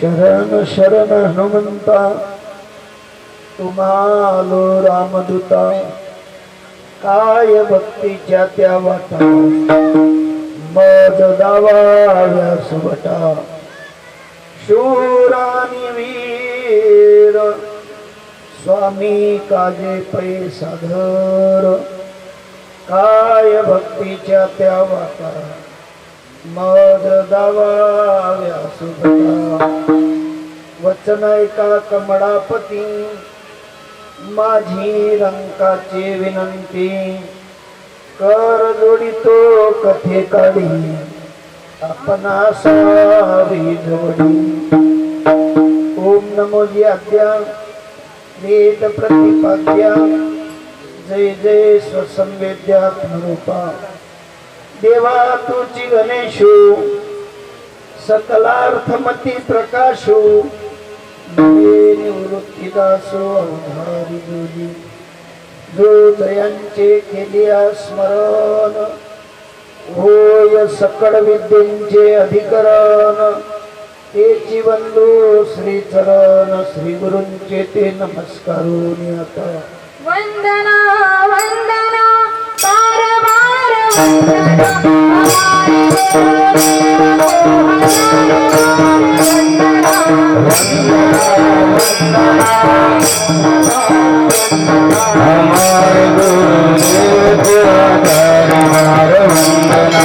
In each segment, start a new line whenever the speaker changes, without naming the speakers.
शरण शरण हनुमंता तुम्हालो रामदूता काय भक्तीच्या त्या वाटा? मज दावा व्यासवटा शूरानी वीर स्वामी काजे पै साधर काय भक्तीच्या त्या वाटा? मद दावा व्यासुभटा वचन ऐका कमळापती. माझी रंकाची विनंती. कर जोडितो कथे काढी. आपणा सारी जोडी. ओम नमोजी आद्या वेद प्रतिपाद्या. जय जय स्वसंवेद्यात्मरूपा. देवा तुची गणेशो सकलार्थमती प्रकाशो नवे निवृत्तीदासो अवधारी जो जयांचे केलिया स्मरण होय सकळ विद्येंचे अधिकरण ते बंधू श्री चरण श्री गुरुंचे ते नमस्कारून आता
वंदना वंदना बार वंदना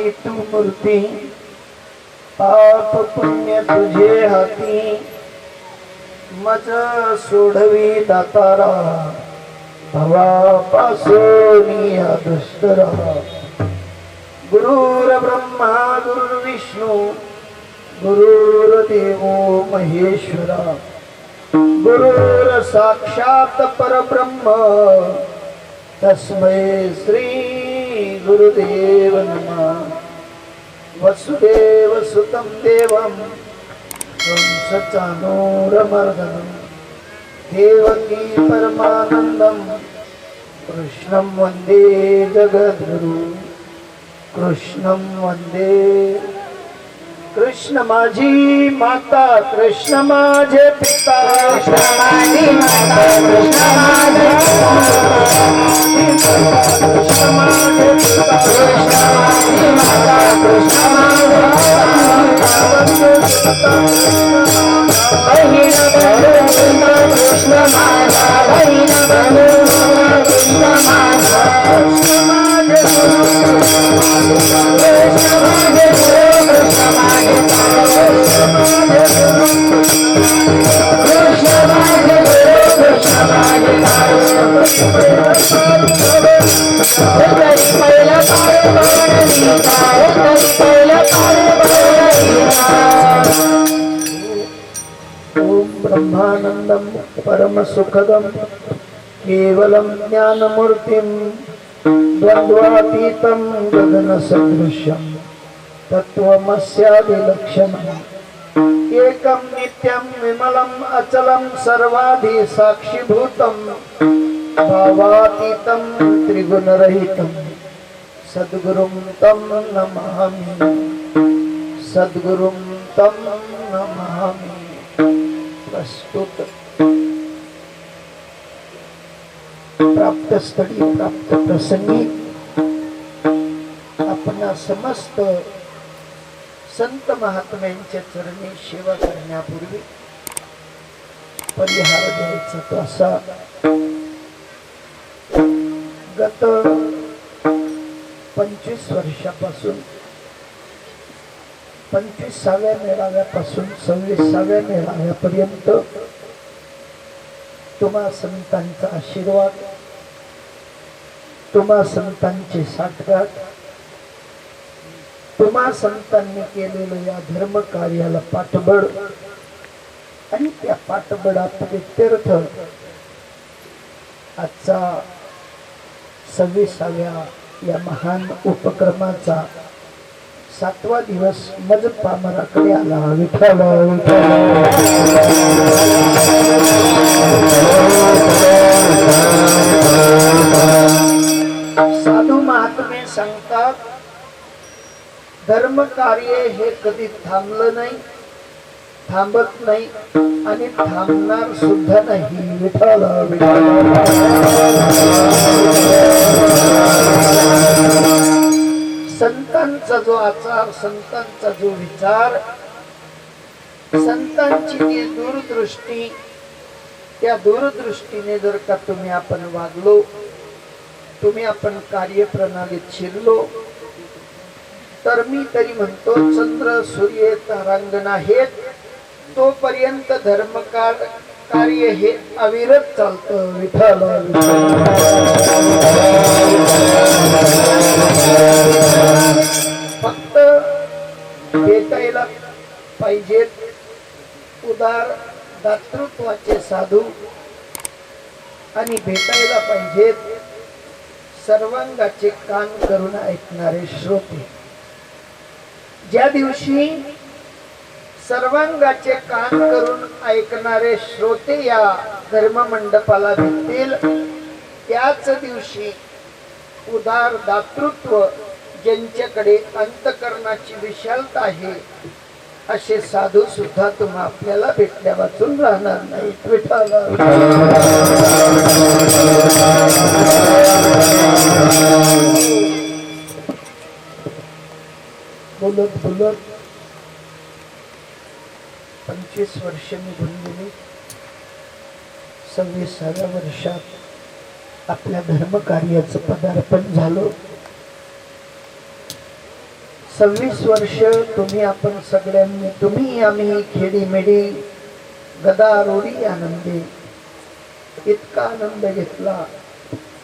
धर्माची तू मूर्ती पाप पुण्य तुझे हाती. मज सोडवी दातारा भवापासून या दुष्टरा गुरुर ब्रह्मा गुरुर्विष्णू गुरुर्देव महेश्वरा. गुरुर साक्षात परब्रह्म तस्मै श्री గురుదేవ నమ వసుదేవ సుతం దేవం వంశచానూరమర్దనం దేవకీ పరమానందం. కృష్ణం వందే జగద్గురు. కృష్ణం వందే कृष्ण माझी माता कृष्ण माझे पिता कृष्ण माझी माता कृष्ण माझे कृष्ण माझे पिता कृष्ण माझी माता कृष्ण माझे बहीण कृष्ण माझा बहीण बंधू कृष्ण माझा कृष्ण माझे कृष्ण सुखदं केवलं ज्ञानमूर्तिं द्वन्द्वातीतं गगनसदृश्यं तत्त्वमस्यादिलक्षणम् एकं नित्यं विमलम् अचलं सर्वाधि साक्षीभूतं भावातीतं त्रिगुणरहितं सद्गुरुं तं नमामि। सद्गुरुं तं नमामि। प्रस्तुत। प्राप्त स्थळी प्राप्त प्रसंगी आपण समस्त संत महात्म्यांच्या चरणी सेवा करण्यापूर्वी परिहार द्यायचा तो असा गत पंचवीस वर्षापासून पंचवीसाव्या मेळाव्यापासून सव्वीसाव्या मेळाव्यापर्यंत तुम्हा संतांचा आशीर्वाद तुम्हा संतांची साठगाठ तुम्हा संतांनी केलेलं या धर्म कार्याला पाठबळ आणि त्या पाठबळात तीर्थ आजचा सव्वीसाव्या या महान उपक्रमाचा सातवा दिवस मज पामराकडे आला. विठ्ठल. साधू महात्मे सांगतात धर्म कार्य हे कधी थांबलं नाही थांबत नाही आणि थांबणार सुद्धा नाही. विठ्ठल विठ्ठल. संतांचा जो आचार संतांचा जो विचार संतांची जी दूरदृष्टी त्या दूरदृष्टीने जर का तुम्ही आपण वागलो तुम्ही आपण कार्यप्रणालीत शिरलो तर मी तरी म्हणतो चंद्र सूर्य तारांगण आहेत तोपर्यंत धर्मकाळ कार्य हे अविरत चालतं विठ्ठल. फक्त भेटायला पाहिजेत उदार दातृत्वाचे साधू आणि भेटायला पाहिजेत सर्वांगाचे कान करून ऐकणारे श्रोते. ज्या दिवशी सर्वांगाचे कान करून ऐकणारे श्रोते या धर्म मंडपाला भेटतील. त्याच दिवशी उदार दातृत्व ज्यांच्याकडे अंतकरणाची विशालता आहे असे साधू सुद्धा तुम्हा आपल्याला भेटल्या वाचून राहणार नाहीत विठाला बोलत बोलत. पंचवीस वर्ष निघून गेली. सव्वीसाव्या वर्षात आपल्या धर्मकार्याचं पदार्पण झालं. सव्वीस वर्ष तुम्ही आपण सगळ्यांनी तुम्ही आम्ही खेडीमेडी गदारोडी आनंदी. इतका आनंद घेतला.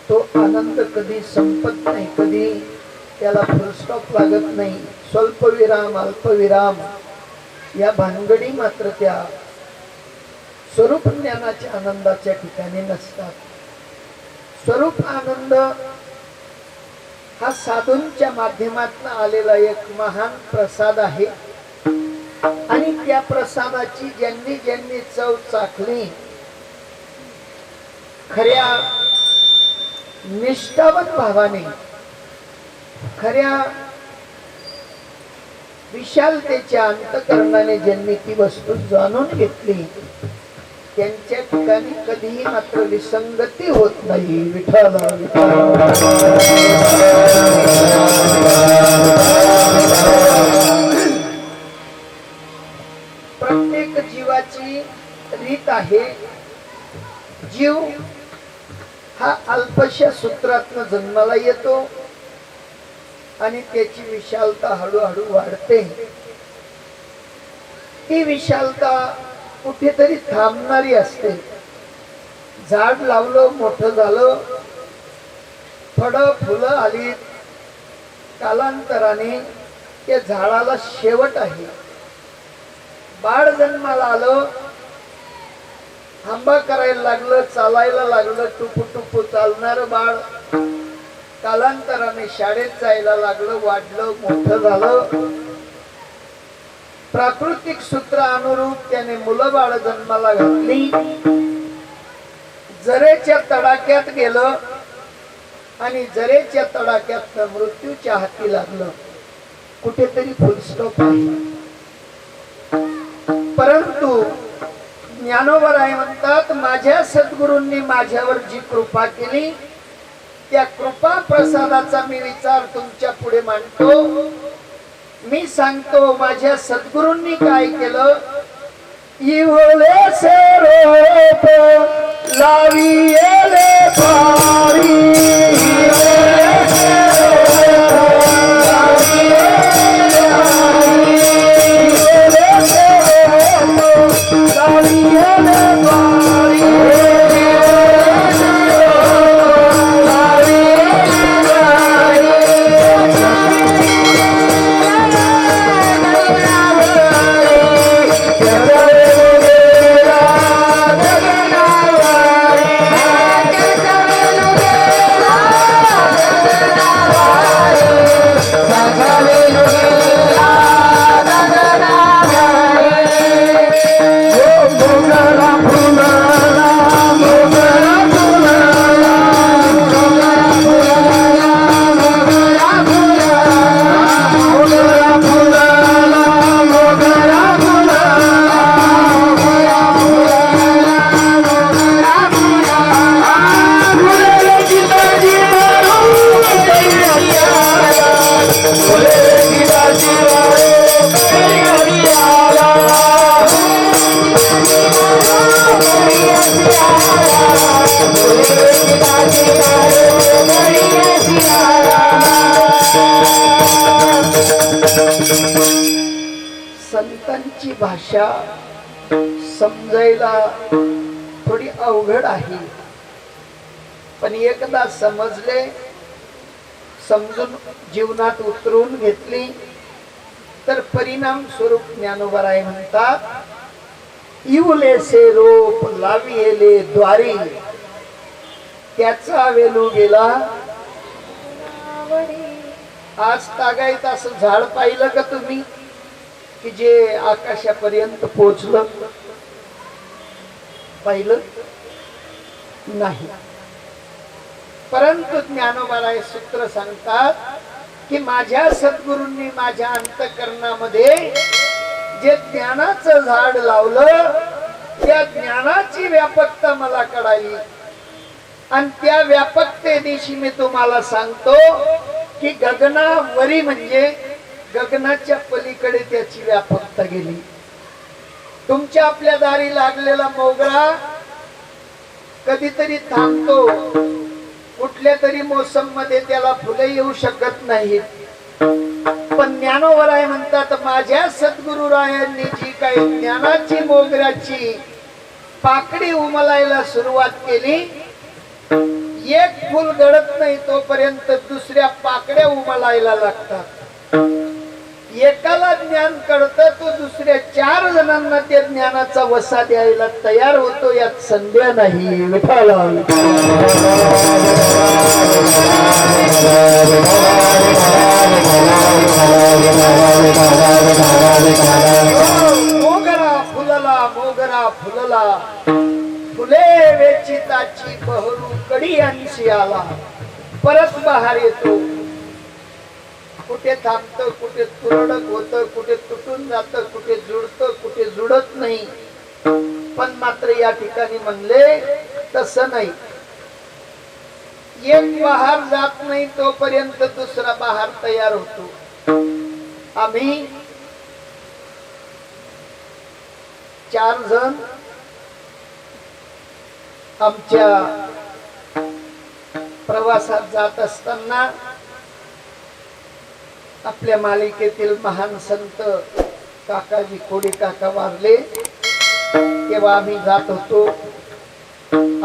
तो आनंद कधी संपत नाही कधी त्याला फुलस्टॉप लागत नाही. स्वल्पविराम अल्पविराम. या भानगडी मात्र त्या स्वरूप ज्ञानाच्या आनंदाच्या ठिकाणी नसतात. स्वरूप आनंद हा साधूंच्या माध्यमातून आलेला एक महान प्रसाद आहे. आणि त्या प्रसादाची ज्यांनी ज्यांनी चव चाखली खऱ्या निष्ठावत भावाने खऱ्या विशालतेच्या अंतकरणाने ज्यांनी ती वस्तू जाणून घेतली त्यांच्या ठिकाणी कधीही मात्र विसंगती होत नाही. विठ्ठल प्रत्येक जीवाची रीत आहे. जीव हा अल्पशा सूत्रातनं जन्माला येतो. आणि त्याची विशालता हळूहळू वाढते. ती विशालता कुठेतरी थांबणारी असते. झाड लावलं मोठं झालं फळ फुलं आली कालांतराने त्या झाडाला शेवट आहे. बाळ जन्माला आलं आंबा करायला लागलं चालायला लागलं टुपू टुपू चालणार बाळ. कालांतराने शाळेत जायला लागलं वाढलं मोठं झालं. प्राकृतिक सूत्र अनुरूप त्याने मुलं बाळ जन्माला घातली. जरेच्या तडाक्यात गेलं आणि जरेच्या तडाक्यात मृत्यूच्या हाती लागलं. कुठेतरी फुलस्टॉप आहे. परंतु आहे म्हणतात माझ्या सद्गुरूंनी माझ्यावर जी कृपा केली त्या कृपा प्रसादाचा मी विचार तुमच्यापुढे मांडतो. मी सांगतो माझ्या सद्गुरूंनी काय केलं? इवळे से रोप पारी. नाही. पण एकदा समजले समजून जीवनात उतरून घेतली तर परिणाम स्वरूप ज्ञानोबराय म्हणतात इवलेसे रोप लाविले द्वारी. त्याचा वेलू गेला. आज तागायत असं झाड पाहिलं का तुम्ही? की जे आकाशापर्यंत पोचलं? पाहिलं? नाही. परंतु ज्ञानोबाराय सूत्र सांगतात की माझ्या सद्गुरूंनी माझ्या अंतकरणामध्ये जे ज्ञानाचं झाड लावलं त्या ज्ञानाची व्यापकता मला कळाली. आणि त्या व्यापकते दिवशी मी तुम्हाला सांगतो की गगनावरी म्हणजे गगनाच्या पलीकडे त्याची व्यापकता गेली. तुमच्या आपल्या दारी लागलेला मोगरा कधीतरी थांबतो. कुठल्या तरी मोसममध्ये त्याला फुले येऊ शकत नाहीत. पण ज्ञानोवराय म्हणतात माझ्या सद्गुरुरायांनी जी काही ज्ञानाची मोगऱ्याची पाकडी उमलायला सुरुवात केली एक फुल गळत नाही तोपर्यंत दुसऱ्या पाकड्या उमलायला लागतात. एकाला ज्ञान कळतं तो दुसऱ्या चार जणांना त्या ज्ञानाचा वसा द्यायला तयार होतो यात संध्या नाही विठाला मोगरा फुलला मोगरा फुलला. फुले वेचिताची बहरू कडी अंशी आला परत बाहेर येतो. कुठे थांबतं कुठे तुरडक होतं कुठे तुटून जातं कुठे जुडत कुठे जुळत नाही. पण मात्र या ठिकाणी म्हणले तसं नाही. एक बहार जात नाही तोपर्यंत दुसरा बहार तयार होतो. आम्ही चार जण आमच्या प्रवासात जात असताना आपल्या मालिकेतील महान संत काकाजी कोडी काका वारले. तेव्हा आम्ही जात होतो.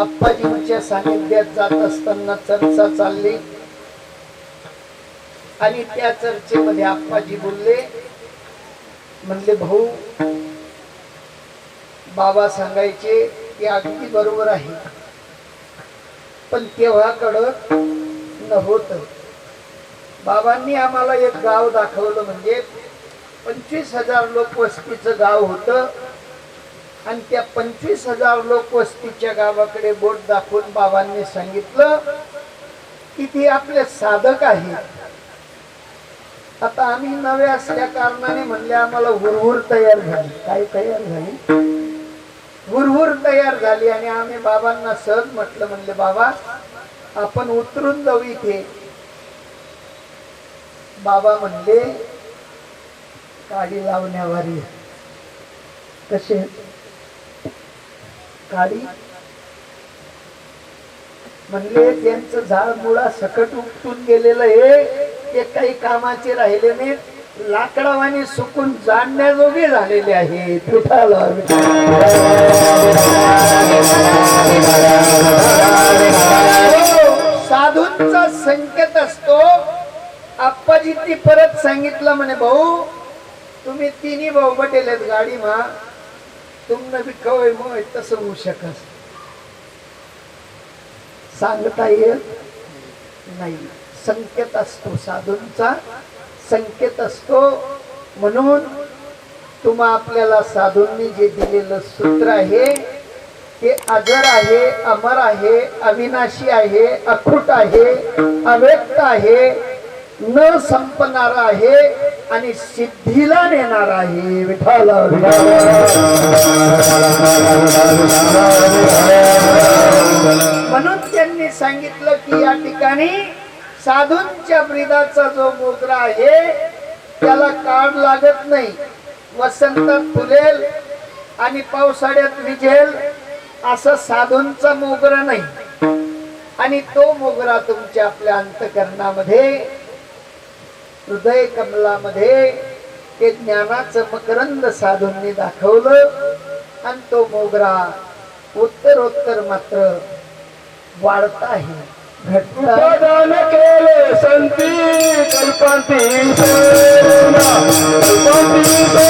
अप्पाजींच्या सानिध्यात जात असताना चर्चा चालली. आणि त्या चर्चेमध्ये आप्पाजी बोलले म्हणले भाऊ बाबा सांगायचे ते अगदी बरोबर आहे. पण तेव्हा न होतं. बाबांनी आम्हाला एक गाव दाखवलं म्हणजे पंचवीस हजार लोक वस्तीचं गाव होतं. आणि त्या पंचवीस हजार लोक वस्तीच्या गावाकडे बोट दाखवून बाबांनी सांगितलं की ते आपले साधक आहेत. आता आम्ही नवे असल्या कारणाने म्हणले आम्हाला हुरहुर तयार झाली. काय तयार झाली? हुरहुर तयार झाली आणि आम्ही बाबांना सहज म्हटलं म्हणले बाबा आपण उतरून जाऊ इथे. बाबा म्हणले काडी लावण्यावारी कसे काडी? म्हणले त्यांचं झाड मुळा सकट उपटून गेलेलं आहे. ते काही कामाचे राहिले नाही लाकडावाने सुकून जाणण्याजोगे झालेले आहेत. विठाला हो, साधूंचा संकेत असतो. आप्पाजी परत सांगितलं म्हणे भाऊ तुम्ही तिन्ही भाऊ बटेलेत गाडी मा तुमनं बी कवय मोय तसं होऊ शकत. सांगता येत नाही. संकेत असतो साधूंचा. संकेत असतो म्हणून तुम्हा आपल्याला साधूंनी जे दिलेलं सूत्र आहे ते अजर आहे अमर आहे अविनाशी आहे अखूट आहे अव्यक्त आहे न संपणार आहे आणि सिद्धीला नेणार आहे. विठाल म्हणून त्यांनी सांगितलं की या ठिकाणी साधूंच्या ब्रिदाचा जो मोगरा आहे त्याला काढ लागत नाही. वसंतात फुलेल आणि पावसाळ्यात विझेल असं साधूंचा मोगरा नाही. आणि तो मोगरा तुमच्या आपल्या अंतकरणामध्ये हृदय कमलामध्ये ते ज्ञानाचं मकरंद साधूंनी दाखवलं आणि तो मोगरा उत्तरोत्तर मात्र वाढत आहे
केले संती कल्पांती कल्पांती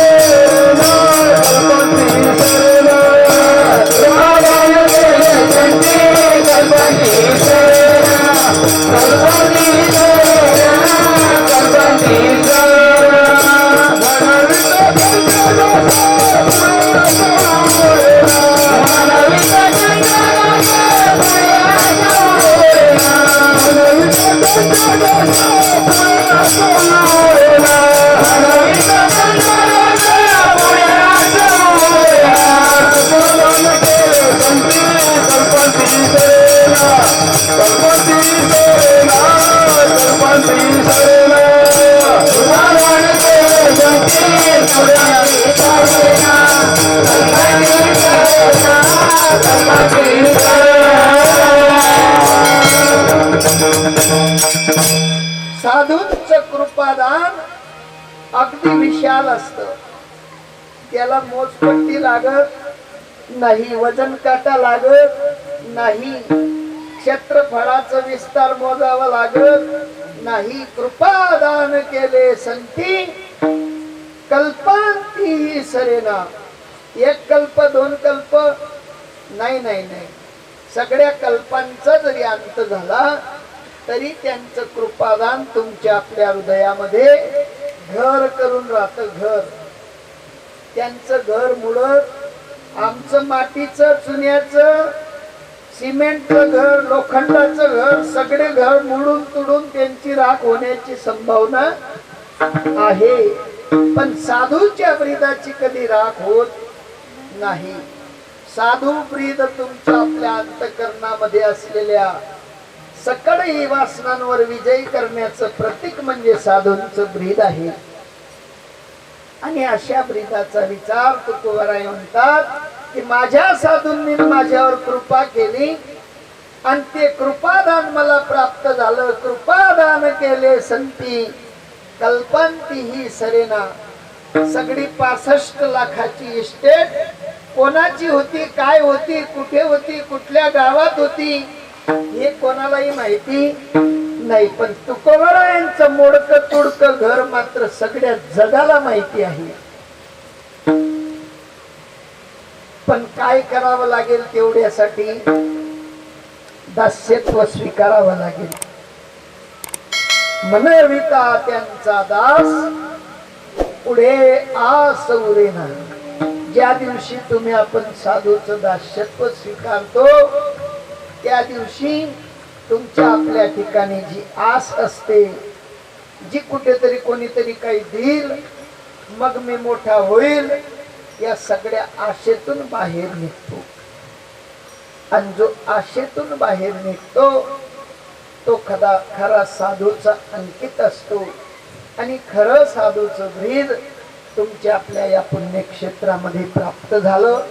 साधूंच असत. त्याला मोजपट्टी लागत नाही वजन काटा लागत नाही. क्षेत्रफळाचा विस्तार मोजावा लागत नाही. कृपादान केले संती कल्पांती सरेना. एक कल्प दोन कल्प नाही नाही नाही. सगळ्या कल्पांचा जरी अंत झाला तरी त्यांचं कृपादान तुमच्या आपल्या हृदयामध्ये घर करून राहत घर. त्यांचं घर मुळ आमचं मातीचं चुन्याचं सिमेंटचं घर लोखंडाचं घर सगळे घर मुडून तुडून त्यांची राख होण्याची संभावना आहे. पण साधूच्या ब्रीदाची कधी राख होत नाही. साधू ब्रीद तुमच्या आपल्या अंतकरणामध्ये असलेल्या सकळही वासनांवर विजयी करण्याचं प्रतीक म्हणजे साधूंच ब्रीद आहे. आणि अशा ब्रीदाचा विचार तुकोबाराय म्हणतात की माझ्या साधूंनी माझ्यावर कृपा केली आणि ते कृपादान मला प्राप्त झालं. कृपादान केले संती कल्पांती ही सरेना. सगळी पासष्ट लाखाची इस्टेट कोणाची होती काय होती कुठे होती कुठल्या गावात होती हे कोणालाही माहिती नाही पण तुकोबरायांचं मोडक तुडक घर मात्र सगळ्या जगाला माहिती आहे. पण काय करावं लागेल तेवढ्यासाठी दास्यत्व स्वीकारावं लागेल. मनविता त्यांचा दास पुढे आस उरेना ज्या दिवशी तुम्ही आपण साधूचं दास्यत्व स्वीकारतो त्या दिवशी तुमच्या आपल्या ठिकाणी जी आस असते जी कुठेतरी कोणीतरी काही देईल मग मी मोठा होईल या सगळ्या आशेतून बाहेर निघतो. आणि जो आशेतून बाहेर निघतो तो खरा खरा साधूचा अंकित असतो. आणि खरं साधूचं ब्रीद तुमच्या आपल्या या पुण्यक्षेत्रामध्ये प्राप्त झालं.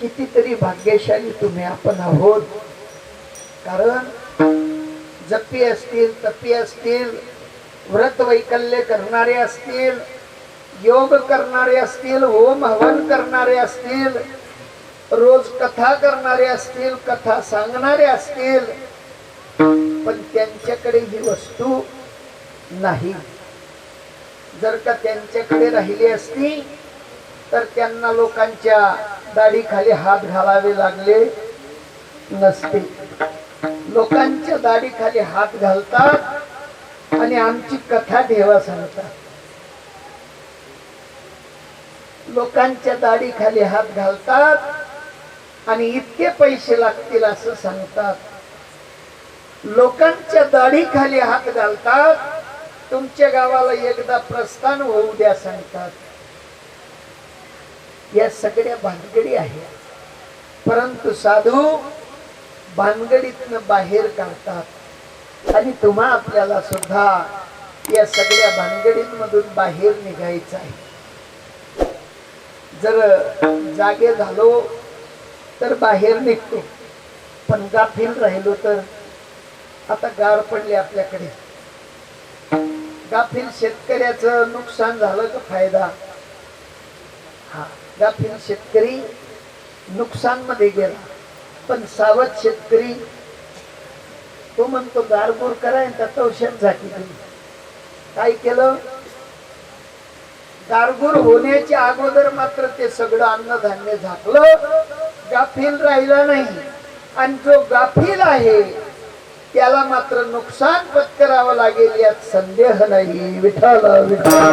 कितीतरी भाग्यशाली तुम्ही आपण आहोत. कारण जपी असतील तपी असतील व्रत वैकल्य करणारे असतील योग करणारे असतील होम हवन करणारे असतील रोज कथा करणारे असतील कथा सांगणारे असतील पण त्यांच्याकडे ही वस्तू नाही. जर का त्यांच्याकडे राहिली असती तर त्यांना लोकांच्या दाढीखाली हात घालावे लागले नसते. लोकांच्या दाढीखाली हात घालतात आणि आमची कथा ठेवा सांगतात. लोकांच्या दाढीखाली हात घालतात आणि इतके पैसे लागतील असं सांगतात. लोकांच्या दाढीखाली हात घालतात. तुमच्या गावाला एकदा प्रस्थान होऊ द्या सांगतात. या सगळ्या भानगडी आहेत. परंतु साधू भानगडीतनं बाहेर काढतात. आणि तुम्हा आपल्याला सुद्धा या सगळ्या भानगडींमधून बाहेर निघायचं आहे. जर जागे झालो तर बाहेर निघतो. पण गाफील राहिलो तर आता गार पडले आपल्याकडे. गाफील शेतकऱ्याचं नुकसान झालं का फायदा? हा. गाफील शेतकरी नुकसानमध्ये गेला. पण सावध शेतकरी तो म्हणतो गारगोर कराय त्यात औषध झाकी काय केलं? गारगुर होण्याच्या अगोदर मात्र ते सगळं अन्नधान्य झाकलं. गाफील राहिला नाही. आणि जो गाफील आहे त्याला मात्र नुकसान पत्करावं लागेल यात संदेह नाही. विठाला विठाला